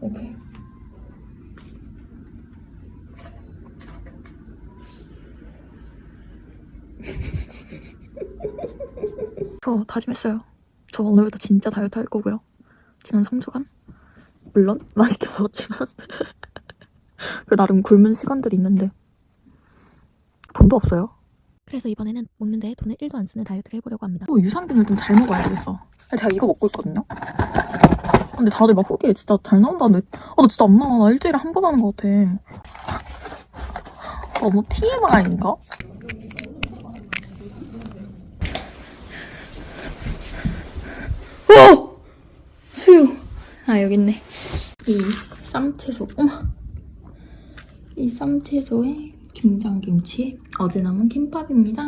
오케이. 저 다짐했어요. 저 오늘부터 진짜 다이어트 할 거고요. 지난 3주간 물론 맛있게 먹었지만 그 나름 굶은 시간들이 있는데 돈도 없어요. 그래서 이번에는 먹는데 돈을 1도 안 쓰는 다이어트를 해보려고 합니다. 또 유산균을 좀 잘 먹어야 되겠어. 제가 이거 먹고 있거든요. 근데 다들 막 후기에 진짜 잘 나온다는데 아, 나 진짜 안 나와. 나 일주일에 한 번 하는 것 같아. 너무 TMI인가? 어! 수유. 아, 여기 있네. 이 쌈채소. 어머. 이 쌈채소에 김장김치에 어제 남은 김밥입니다.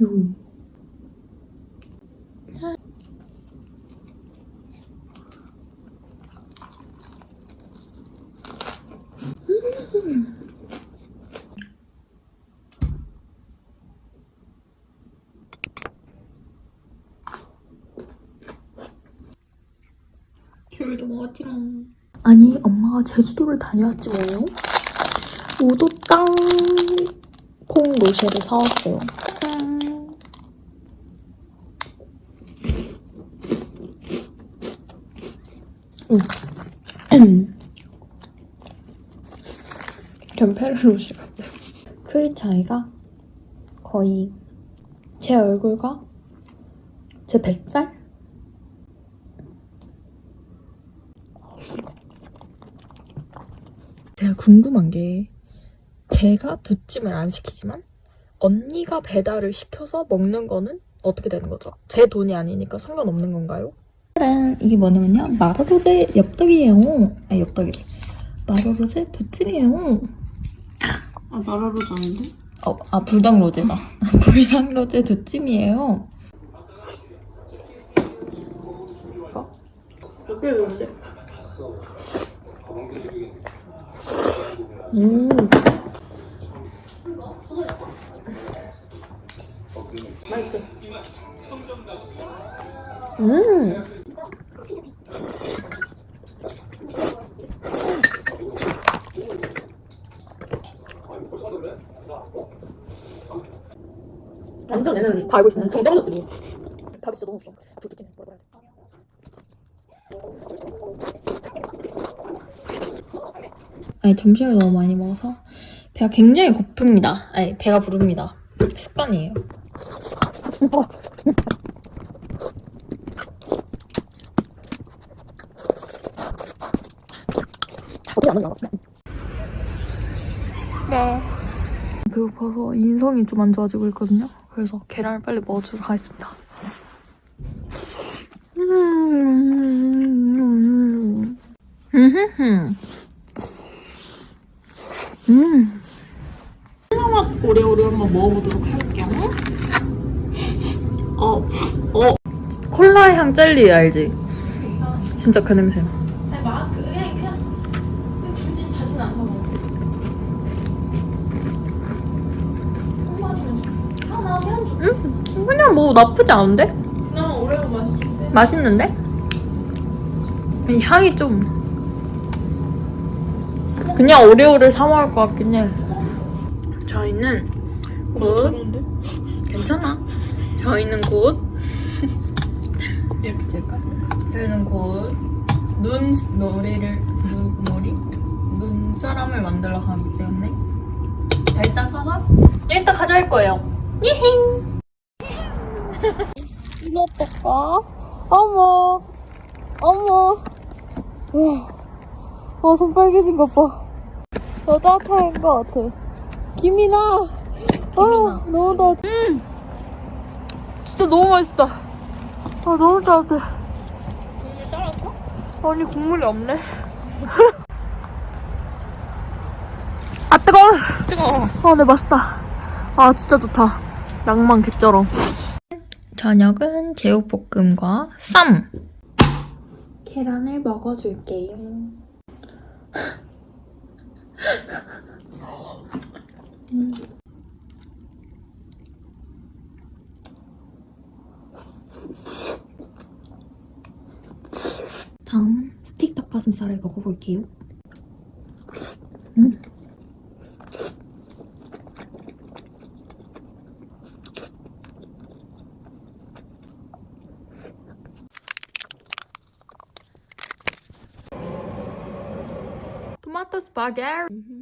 요 귤도 먹었지롱 아니 엄마가 제주도를 다녀왔지 뭐예요? 우도 땅콩 로쉐를 사왔어요. 음. 전 페르로시 같아. 크기 차이가 거의 제 얼굴과 제 뱃살? 제가 궁금한 게 제가 두찜을 안 시키지만 언니가 배달을 시켜서 먹는 거는 어떻게 되는 거죠? 제 돈이 아니니까 상관없는 건가요? 이게 뭐냐면요 마르로제 엽떡이에요 아 엽떡이래 마르로제 두찜이에요 아, 마라로즈 아닌데? 어, 아 불닭 로제다 불닭 로제 두찜이에요 되는데? 음 맛있지? 음. 완전 얘는 다 알고. 정답이었지 뭐. 답이 진짜 너무 없어. 앞으로 두찜 먹어야 돼. 아니 점심을 너무 많이 먹어서 배가 굉장히 고픕니다. 아니 배가 부릅니다. 습관이에요. 안? 네. 배고파서 인성이 좀 안 좋아지고 있거든요. 그래서 계란을 빨리 먹어주러 가겠습니다. 음, 음, 음. 콜라맛 오레오를 한번 먹어보도록 할게요. 어, 어. 콜라 향 젤리 알지? 진짜 그 냄새. 아니, 막, 그, 그냥, 그냥, 그냥 굳이 자신 안 먹어. 한마디면 좀. 하나, 그냥 좀. 그냥 뭐 나쁘지 않은데? 그나마 오레오 맛이 좀 세. 맛있는데? 이 향이 좀 그냥 오레오를 사 먹을 것 같긴 해. 저희는 곧 좋은데? 괜찮아. 저희는 곧 이렇게 찍을까? 저희는 곧 눈 놀이를 눈 놀이 눈사람을 만들러 가기 때문에 자, 일단 써서 이따 가져갈 거예요. 예행. 이거 어떨까? 어머, 어머. 와, 어, 손 빨개진 것 봐. 더 따뜻한 것 같아. 김이나. 김이나. 너무 따뜻. 음. 진짜 너무 맛있다. 아, 너무 따뜻해. 국물 따랐어? 아니, 국물이 없네. 아, 뜨거워. 뜨거워. 아, 네, 맛있다. 아 진짜 좋다. 낭만 개쩔어. 저녁은 제육볶음과 쌈. 계란을 먹어줄게요. 다음은 스틱 닭가슴살을 먹어볼게요. 토마토 스파게티.